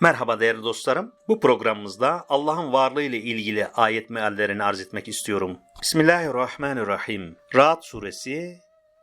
Merhaba değerli dostlarım. Bu programımızda Allah'ın varlığı ile ilgili ayet meallerini arz etmek istiyorum. Bismillahirrahmanirrahim. Rahat suresi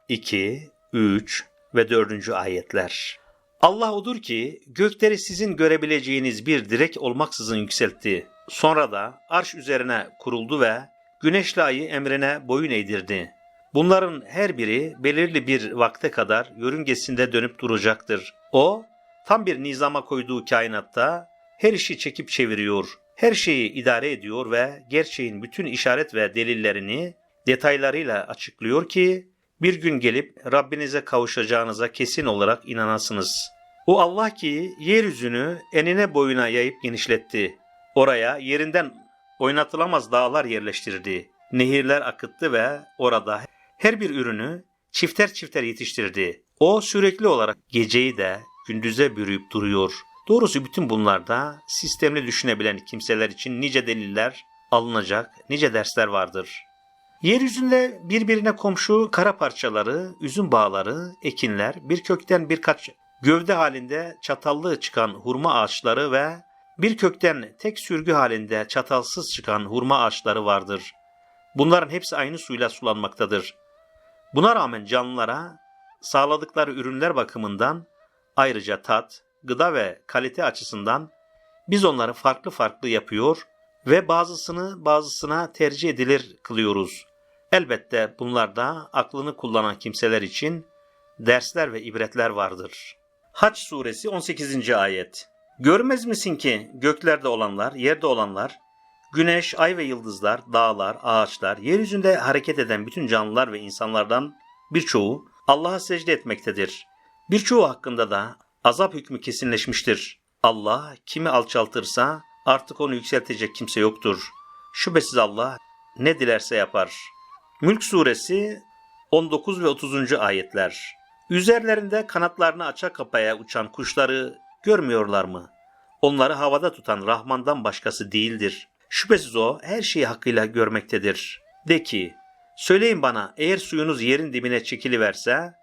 2, 3 ve 4. ayetler. Allah odur ki gökleri sizin görebileceğiniz bir direk olmaksızın yükseltti. Sonra da arş üzerine kuruldu ve güneşle ayı emrine boyun eğdirdi. Bunların her biri belirli bir vakte kadar yörüngesinde dönüp duracaktır. O, tam bir nizama koyduğu kainatta her işi çekip çeviriyor, her şeyi idare ediyor ve gerçeğin bütün işaret ve delillerini detaylarıyla açıklıyor ki bir gün gelip Rabbinize kavuşacağınıza kesin olarak inanasınız. O Allah ki yeryüzünü enine boyuna yayıp genişletti. Oraya yerinden oynatılamaz dağlar yerleştirdi. Nehirler akıttı ve orada her bir ürünü çifter çifter yetiştirdi. O sürekli olarak geceyi de gündüze bürüyüp duruyor. Doğrusu bütün bunlarda sistemli düşünebilen kimseler için nice deliller alınacak, nice dersler vardır. Yeryüzünde birbirine komşu kara parçaları, üzüm bağları, ekinler, bir kökten birkaç gövde halinde çatallı çıkan hurma ağaçları ve bir kökten tek sürgü halinde çatalsız çıkan hurma ağaçları vardır. Bunların hepsi aynı suyla sulanmaktadır. Buna rağmen canlılara sağladıkları ürünler bakımından ayrıca tat, gıda ve kalite açısından biz onları farklı farklı yapıyor ve bazısını bazısına tercih edilir kılıyoruz. Elbette bunlarda aklını kullanan kimseler için dersler ve ibretler vardır. Haç suresi 18. ayet Görmez misin ki göklerde olanlar, yerde olanlar, güneş, ay ve yıldızlar, dağlar, ağaçlar, yeryüzünde hareket eden bütün canlılar ve insanlardan birçoğu Allah'a secde etmektedir. Birçoğu hakkında da azap hükmü kesinleşmiştir. Allah kimi alçaltırsa artık onu yükseltecek kimse yoktur. Şüphesiz Allah ne dilerse yapar. Mülk suresi 19 ve 30. ayetler. Üzerlerinde kanatlarını aça kapaya uçan kuşları görmüyorlar mı? Onları havada tutan Rahman'dan başkası değildir. Şüphesiz o her şeyi hakkıyla görmektedir. De ki, söyleyin bana eğer suyunuz yerin dibine çekiliverse,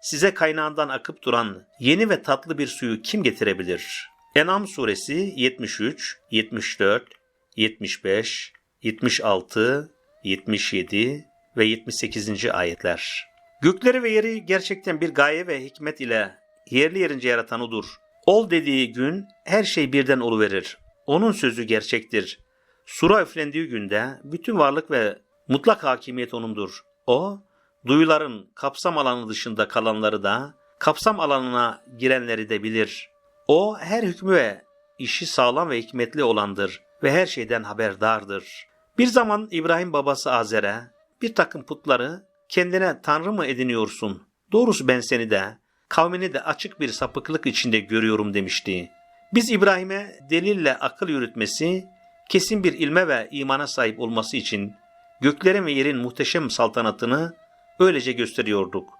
size kaynağından akıp duran yeni ve tatlı bir suyu kim getirebilir? En'am suresi 73, 74, 75, 76, 77 ve 78. ayetler. Gökleri ve yeri gerçekten bir gaye ve hikmet ile yerli yerince yaratan odur. Ol dediği gün her şey birden oluverir. Onun sözü gerçektir. Sura üflendiği günde bütün varlık ve mutlak hakimiyet onundur. O, duyuların kapsam alanı dışında kalanları da, kapsam alanına girenleri de bilir. O her hükmü ve işi sağlam ve hikmetli olandır ve her şeyden haberdardır. Bir zaman İbrahim babası Azer'e bir takım putları kendine tanrı mı ediniyorsun? Doğrusu ben seni de, kavmini de açık bir sapıklık içinde görüyorum demişti. Biz İbrahim'e delille akıl yürütmesi, kesin bir ilme ve imana sahip olması için göklerin ve yerin muhteşem saltanatını öylece gösteriyorduk.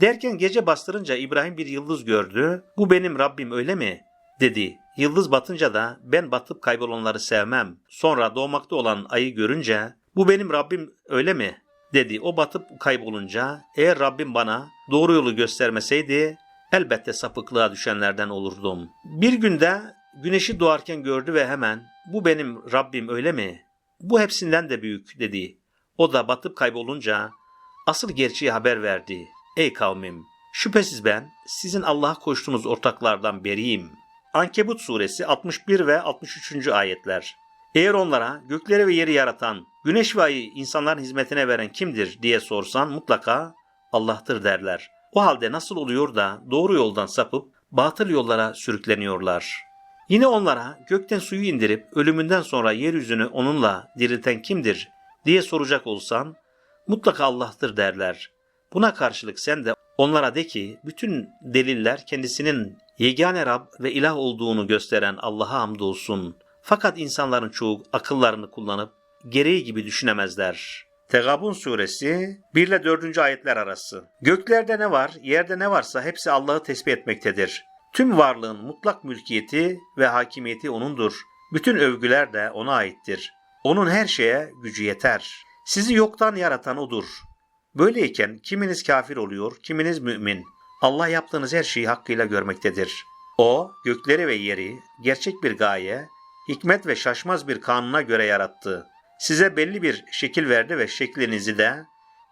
Derken gece bastırınca İbrahim bir yıldız gördü. Bu benim Rabbim öyle mi? dedi. Yıldız batınca da ben batıp kaybolanları sevmem. Sonra doğmakta olan ayı görünce bu benim Rabbim öyle mi? dedi. O batıp kaybolunca eğer Rabbim bana doğru yolu göstermeseydi elbette sapıklığa düşenlerden olurdum. Bir günde güneşi doğarken gördü ve hemen bu benim Rabbim öyle mi? Bu hepsinden de büyük dedi. O da batıp kaybolunca asıl gerçeği haber verdi. Ey kavmim! Şüphesiz ben sizin Allah'a koştuğunuz ortaklardan beriyim. Ankebut suresi 61 ve 63. ayetler. Eğer onlara gökleri ve yeri yaratan, güneş ve ayı insanların hizmetine veren kimdir diye sorsan mutlaka Allah'tır derler. O halde nasıl oluyor da doğru yoldan sapıp batıl yollara sürükleniyorlar? Yine onlara gökten suyu indirip ölümünden sonra yeryüzünü onunla dirilten kimdir diye soracak olsan mutlaka Allah'tır derler. Buna karşılık sen de onlara de ki bütün deliller kendisinin yegane Rab ve ilah olduğunu gösteren Allah'a hamdolsun. Fakat insanların çoğu akıllarını kullanıp gereği gibi düşünemezler. Tegabun suresi 1 ile 4. ayetler arası. Göklerde ne var, yerde ne varsa hepsi Allah'ı tesbih etmektedir. Tüm varlığın mutlak mülkiyeti ve hakimiyeti O'nundur. Bütün övgüler de O'na aittir. O'nun her şeye gücü yeter. Sizi yoktan yaratan O'dur. Böyleyken kiminiz kafir oluyor, kiminiz mümin. Allah yaptığınız her şeyi hakkıyla görmektedir. O, gökleri ve yeri gerçek bir gaye, hikmet ve şaşmaz bir kanuna göre yarattı. Size belli bir şekil verdi ve şeklinizi de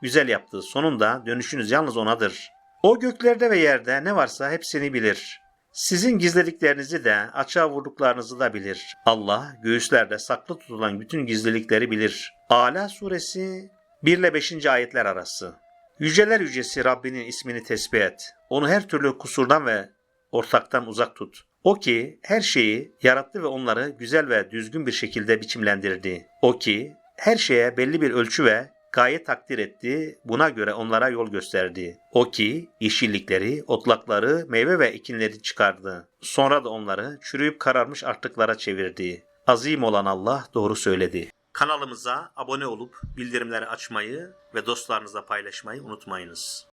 güzel yaptı. Sonunda dönüşünüz yalnız onadır. O göklerde ve yerde ne varsa hepsini bilir. Sizin gizlediklerinizi de açığa vurduklarınızı da bilir. Allah göğüslerde saklı tutulan bütün gizlilikleri bilir. Ala suresi 1 ile 5. ayetler arası. Yüceler yücesi Rabbinin ismini tesbih et. Onu her türlü kusurdan ve ortaktan uzak tut. O ki her şeyi yarattı ve onları güzel ve düzgün bir şekilde biçimlendirdi. O ki her şeye belli bir ölçü ve gaye takdir etti, buna göre onlara yol gösterdi. O ki yeşillikleri, otlakları, meyve ve ekinleri çıkardı. Sonra da onları çürüyüp kararmış artıklara çevirdi. Azim olan Allah doğru söyledi. Kanalımıza abone olup bildirimleri açmayı ve dostlarınızla paylaşmayı unutmayınız.